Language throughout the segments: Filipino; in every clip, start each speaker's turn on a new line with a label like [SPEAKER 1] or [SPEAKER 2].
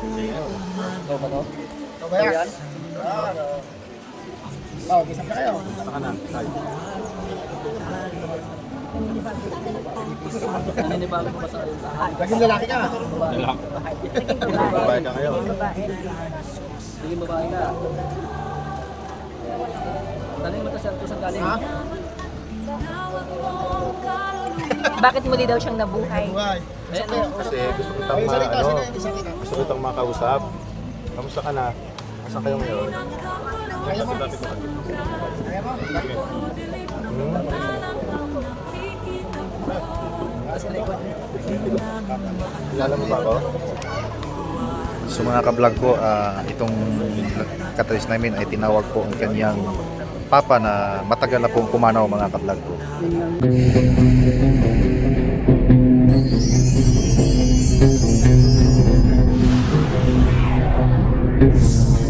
[SPEAKER 1] Ito ba to?
[SPEAKER 2] Ito ba yan? Oh, gisang na kayo.
[SPEAKER 1] Saka na. Naninibago ko ba sa tahan?
[SPEAKER 2] Laging lalaki ka.
[SPEAKER 3] Babae ka ngayon.
[SPEAKER 1] Sige babae ka. Tanong mo to sa kusang galing.
[SPEAKER 2] Ha?
[SPEAKER 4] Bakit muli daw siyang nabuhay?
[SPEAKER 2] Buhay.
[SPEAKER 3] Kasi gusto kitang ma, ano, gusto kitang makausap. Kamusta ka na? Asan kayo ngayon?
[SPEAKER 2] Kaya mo?
[SPEAKER 3] Mo.
[SPEAKER 2] Kaya mo?
[SPEAKER 3] Hmm? Kilala mo ba ako?
[SPEAKER 5] So mga kablog ko, ah, itong katalis namin ay tinawag po ang kanyang papa na matagal na pong pumanaw mga kablog ko.
[SPEAKER 2] Galing!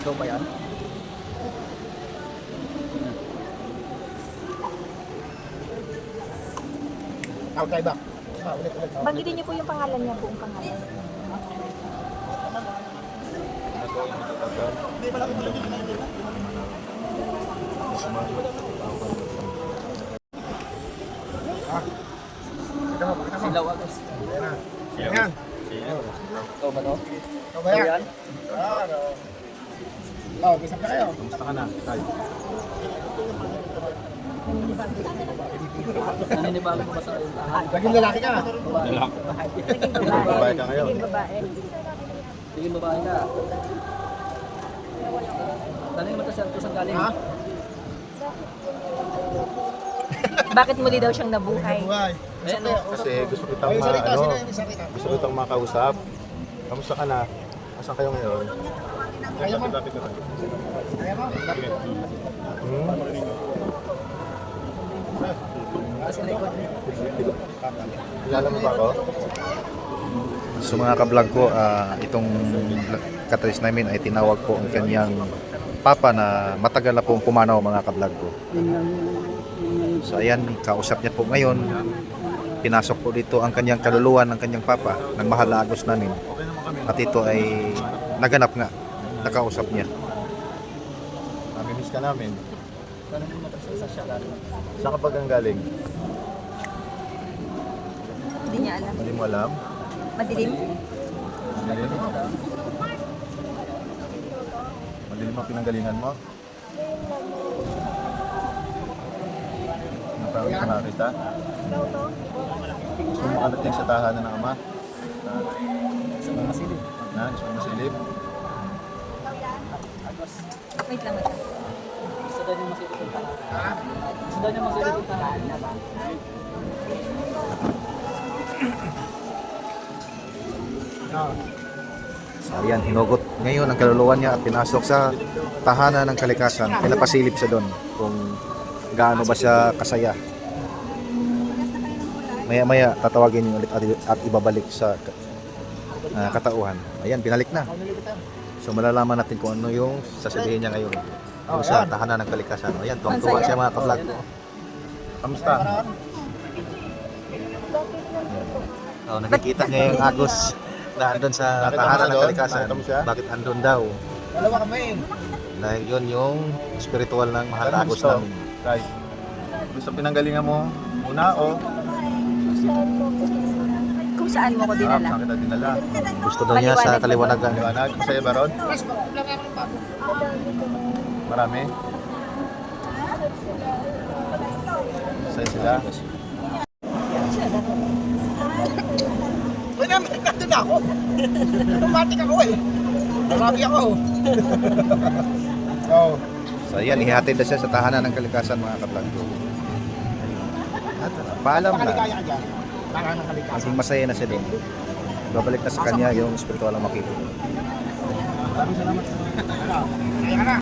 [SPEAKER 1] Ikaw ba yan?
[SPEAKER 2] Tawag tayo back. Ah, ulit, ulit. tawag.
[SPEAKER 4] Banggitin niyo po yung pangalan niya, buong pangalan.
[SPEAKER 2] Pakita mo, pakita mo.
[SPEAKER 1] Silaw Agos.
[SPEAKER 2] Ayan. Ayan.
[SPEAKER 1] Ito ba to?
[SPEAKER 2] Ito ba yan? Ah. Oh, gisang na kayo.
[SPEAKER 3] Kamusta ka na? Tay?
[SPEAKER 1] Naninibago ba sa tahan?
[SPEAKER 2] Laging lalaki ka.
[SPEAKER 3] Babae ka ngayon.
[SPEAKER 4] babae.
[SPEAKER 1] Sige babae ka. Tanong mo to sa kusang galing.
[SPEAKER 2] Ha?
[SPEAKER 4] Bakit muli daw siyang nabuhay?
[SPEAKER 2] Buhay.
[SPEAKER 1] Eh, no.
[SPEAKER 3] Kasi gusto kitang ma, ano, gusto kitang makausap. Kamusta ka na? Asan kayo ngayon?
[SPEAKER 2] Kaya mo?
[SPEAKER 3] Lapit mo. Kilala mo?
[SPEAKER 5] So mga kablog ko, ah, itong katalis namin ay tinawag po ang kanyang papa na matagal na pong pumanaw mga kablog ko. So ayan, kausap niya po ngayon. Pinasok po dito ang kanyang kaluluwa ng kanyang papa, ng mahal na agos namin. At ito ay naganap nga, nakausap niya.
[SPEAKER 3] Namimiss ka namin.
[SPEAKER 1] Tanong mo to sa sa siya galing.
[SPEAKER 3] Saan ka pa gang galing?
[SPEAKER 4] Hindi niya alam.
[SPEAKER 3] Hindi mo alam?
[SPEAKER 4] Madilim?
[SPEAKER 3] Madilim? Madilim ang pinanggalingan mo? Napawin ka na kita? Gusto mo makarating sa tahanan ng ama?
[SPEAKER 1] Sa mga silid.
[SPEAKER 3] Na, gusto mo masilip?
[SPEAKER 1] Agos.
[SPEAKER 4] Wait lang, lang.
[SPEAKER 1] Gusto daw niya masilid yung tahan. Gusto daw niya masilid yung tahan.
[SPEAKER 2] Ah.
[SPEAKER 5] So ayan, hinugot ngayon ang kaluluwa niya at pinasok sa tahanan ng kalikasan. Pinapasilip siya doon kung gaano ba siya kasaya. Maya-maya tatawagin niyo ulit at, ibabalik sa ah, katauhan. Ayan, binalik na. So malalaman natin kung ano yung sasabihin niya ngayon. Yung sa tahanan ng kalikasan. Ayan, tuwang-tuwa siya mga kablog ko.
[SPEAKER 3] Kamusta?
[SPEAKER 5] Oh, nakikita niya yung agos na andun sa tahanan ng kalikasan. Bakit andun daw?
[SPEAKER 2] Dalawa kami.
[SPEAKER 5] Dahil yun yung spiritual ng mahal agos
[SPEAKER 3] gusto?
[SPEAKER 5] namin.
[SPEAKER 3] Gusto pinanggalingan mo muna o
[SPEAKER 4] Kung saan mo ko
[SPEAKER 3] ah,
[SPEAKER 4] dinala.
[SPEAKER 3] saan kita dinala?
[SPEAKER 5] Gusto daw niya sa kaliwanagan.
[SPEAKER 3] Liwanag, masaya ba ron? Marami? Masaya sila?
[SPEAKER 2] Uy, namin, nandun ako. Automatic ako eh. Marami ako.
[SPEAKER 3] Oo.
[SPEAKER 5] So yan, ihatid na siya sa tahanan ng kalikasan mga kablog paalam na.
[SPEAKER 2] Makaligaya ka dyan.
[SPEAKER 5] Maging masaya na siya doon. Babalik na sa kanya yung spiritual.
[SPEAKER 2] Kaya ka na.